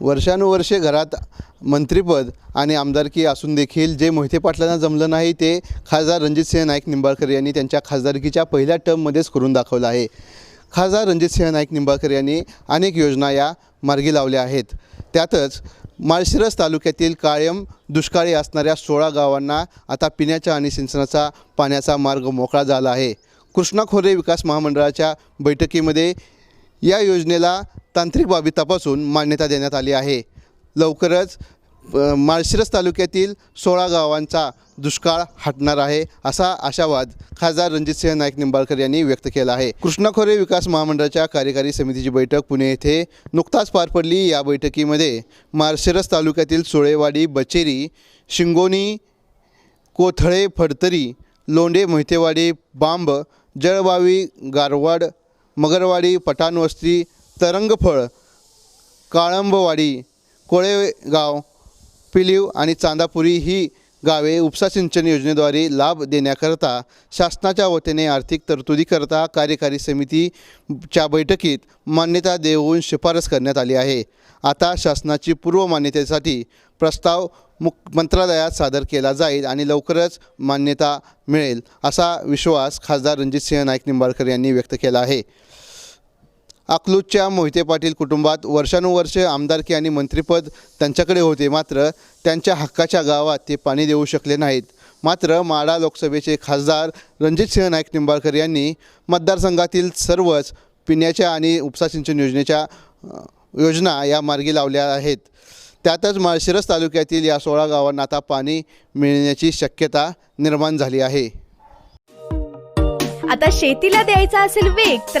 वर्षानुवर्षे घरात मंत्रिपद आणि आमदारकी असून देखील जे मोहिते पाटलांना जमलं नाही ते खासदार रणजितसिंह नाईक निंबाळकर यांनी त्यांच्या खासदारकीच्या पहिल्या टर्ममध्येच करून दाखवलं आहे. खासदार रणजितसिंह नाईक निंबाळकर यांनी अनेक योजना या मार्गी लावल्या आहेत. त्यातच माळशिरस तालुक्यातील कायम दुष्काळी असणाऱ्या सोळा गावांना आता पिण्याच्या आणि सिंचनाचा पाण्याचा मार्ग मोकळा झाला आहे. कृष्णा खोरे विकास महामंडळाच्या बैठकीमध्ये या योजनेला तांत्रिक बाबी तपासून मान्यता देण्यात आली आहे. लवकरच माळशिरस तालुक्यातील सोळा गावांचा दुष्काळ हटणार आहे असा आशावाद खासदार रणजितसिंह नाईक निंबाळकर यांनी व्यक्त केला आहे. कृष्णाखोरे विकास महामंडळाच्या कार्यकारी समितीची बैठक पुणे येथे नुकताच पार पडली. या बैठकीमध्ये माळशिरस तालुक्यातील सोळेवाडी बचेरी शिंगोनी कोथळे फडतरी लोंढे मोहितेवाडी बांब जळबावी गारवाड मगरवाडी पठाणवस्ती तरंगफळ काळंबवाडी कोळेगाव पिलीव आणि चांदापुरी ही गावे उपसा सिंचन योजनेद्वारे लाभ देण्याकरता शासनाच्या वतीने आर्थिक तरतुदीकरता कार्यकारी समितीच्या बैठकीत मान्यता देऊन शिफारस करण्यात आली आहे. आता शासनाची पूर्व मान्यतेसाठी प्रस्ताव मुक मंत्रालयात सादर केला जाईल आणि लवकरच मान्यता मिळेल असा विश्वास खासदार रणजितसिंह नाईक निंबाळकर यांनी व्यक्त केला आहे. अकलूजच्या मोहिते पाटील कुटुंबात वर्षानुवर्षे आमदारकी आणि मंत्रिपद त्यांच्याकडे होते. मात्र त्यांच्या हक्काच्या गावात ते पाणी देऊ शकले नाहीत. मात्र माडा लोकसभेचे खासदार रणजितसिंह नाईक निंबाळकर यांनी मतदारसंघातील सर्वच पिण्याच्या आणि उपसा सिंचन योजनेच्या योजना या मार्गी लावल्या आहेत. त्यातच माळशिरस तालुक्यातील या सोळा गावांना आता पाणी मिळण्याची शक्यता निर्माण झाली आहे. आता शेतीला द्यायचा असेल वेग तर